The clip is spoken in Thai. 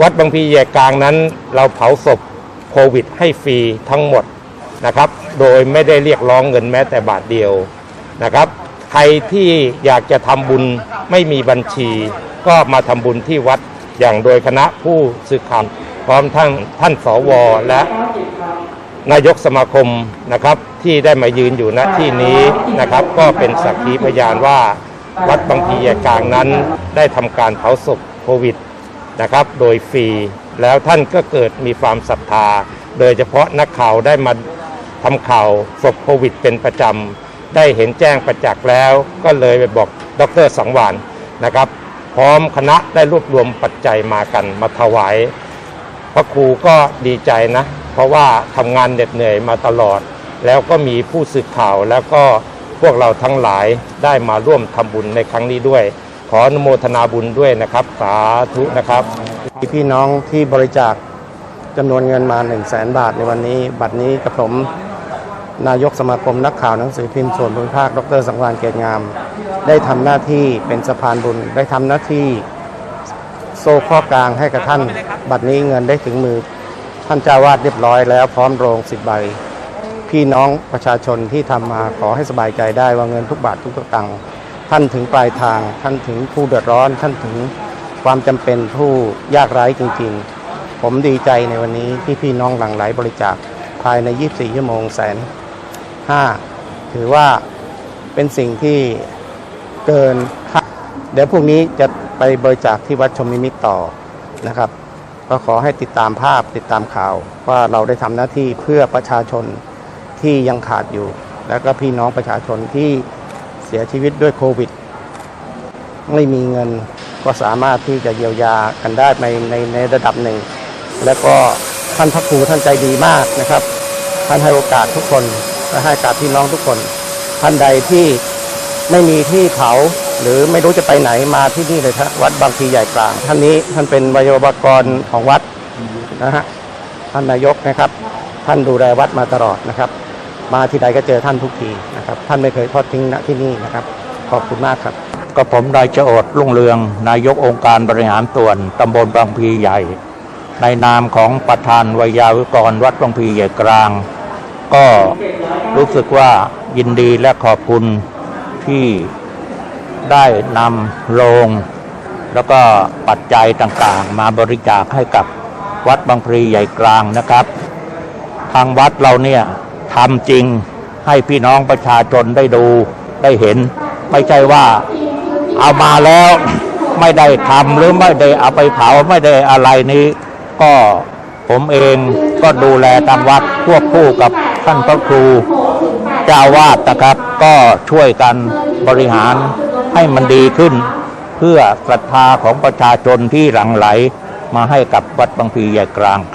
วัดบางพลีใหญ่กลางนั้น เราเผาศพโควิด ให้ฟรีทั้งหมดนะครับ โดยไม่ได้เรียกร้องเงินแม้แต่บาทเดียวนะครับ ใครที่อยากจะทำบุญไม่มีบัญชี ก็มาทำบุญที่วัดอย่างโดยคณะผู้สื่อข่าวพร้อมทั้งท่านสวและนายกสมาคมนะครับที่ได้มายืนอยู่ณที่นี้นะครับ ก็เป็นสักขีพยานว่า วัดบางพลีใหญ่กลางนั้นได้ทำการเผาศพโควิด นะครับ โดยฟรีแล้วท่านก็เกิดมีความศรัทธา โดยเฉพาะนักข่าวได้มาทำข่าวศพโควิดเป็นประจำได้เห็นแจ้งประจักษ์แล้ว ก็เลยไปบอกดรสังวานนะครับ พร้อมคณะได้รวบรวมปัจจัยมากันมาถวายพระครูก็ดีใจนะ เพราะว่าทำงานเหน็ดเหนื่อยมาตลอด แล้วก็มีผู้สื่อข่าวแล้วก็พวกเราทั้งหลายได้มาร่วมทำบุญในครั้งนี้ด้วย ขออนุโมทนาบุญด้วยนะครับ สาธุนะครับพี่น้องที่บริจาคจำนวนเงินมา 1 0 0 0 0แสนบาทในวันนี้ บัดนี้กระผม นายกสมาคมนักข่าวหนังสือพิมพ์ส่วนภูมิภาค ดรสังวานเกตงาม ได้ทำหน้าที่เป็นสะพานบุญ ได้ทำหน้าที่โซ่ข้อกลางให้กับท่าน บัดนี้เงินได้ถึงมือท่านเจ้าวาดเรียบร้อยแล้วพร้อมโรงสิบใบ พี่น้องประชาชนที่ทำมาขอให้สบายใจได้ว่าเงินทุกบาททุกตังค์ ท่านถึงปลายทาง ท่านถึงผู้เดือดร้อน ท่านถึงความจำเป็นผู้ยากไร้จริงๆ ผมดีใจในวันนี้ที่พี่น้องหลั่งไหลบริจาคภายใน 24 ชั่วโมงแสนห้าถือว่าเป็นสิ่งที่เกินคาเดี๋ยวพรุ่งนี้จะไปบริจาคที่วัดชมนิมิตรต่อนะครับ ก็ขอให้ติดตามภาพติดตามข่าว ว่าเราได้ทำหน้าที่เพื่อประชาชนที่ยังขาดอยู่ แล้วก็พี่น้องประชาชนที่ เสียชีวิตด้วยโควิด ไม่มีเงินก็สามารถที่จะเยียวยากันได้ในในในระดับหนึ่ง แล้วก็ท่านพระครูท่านใจดีมากนะครับ ท่านให้โอกาสทุกคนและให้โอกาสพี่น้องทุกคน ท่านใดที่ไม่มีที่เผาหรือไม่รู้จะไปไหนมาที่นี่เลยครับวัดบางพลีใหญ่กลาง ท่านนี้ท่านเป็นวิทยากรของวัดนะฮะท่านนายกนะครับ ท่านดูแลวัดมาตลอดนะครับ มาที่ใดก็เจอท่านทุกทีนะครับท่านไม่เคยทอดทิ้งณที่นี่นะครับ ขอบคุณมากครับ ก็ผมนายโจอดรุ่งเรือง นายกองค์การบริหารส่วนตำบลบางพีใหญ่ ในนามของประธานวิยาวิกรวัดบางพีใหญ่กลาง ก็รู้สึกว่ายินดีและขอบคุณที่ได้นำโรงแล้วก็ปัจจัยต่างๆ มาบริจาคให้กับวัดบางพลีใหญ่กลางนะครับ ทางวัดเราเนี่ย ทำจริงให้พี่น้องประชาชนได้ดูได้เห็น ไม่ใช่ว่าเอามาแล้วไม่ได้ทำหรือไม่ได้เอาไปเผาไม่ได้อะไรนี้ ก็ผมเองก็ดูแลทางวัดควบคู่กับท่านพระครูเจ้าวาดนะครับก็ช่วยกันบริหารให้มันดีขึ้น เพื่อศรัทธาของประชาชนที่หลั่งไหลมาให้กับวัดบางพีใหญ่กลางครับ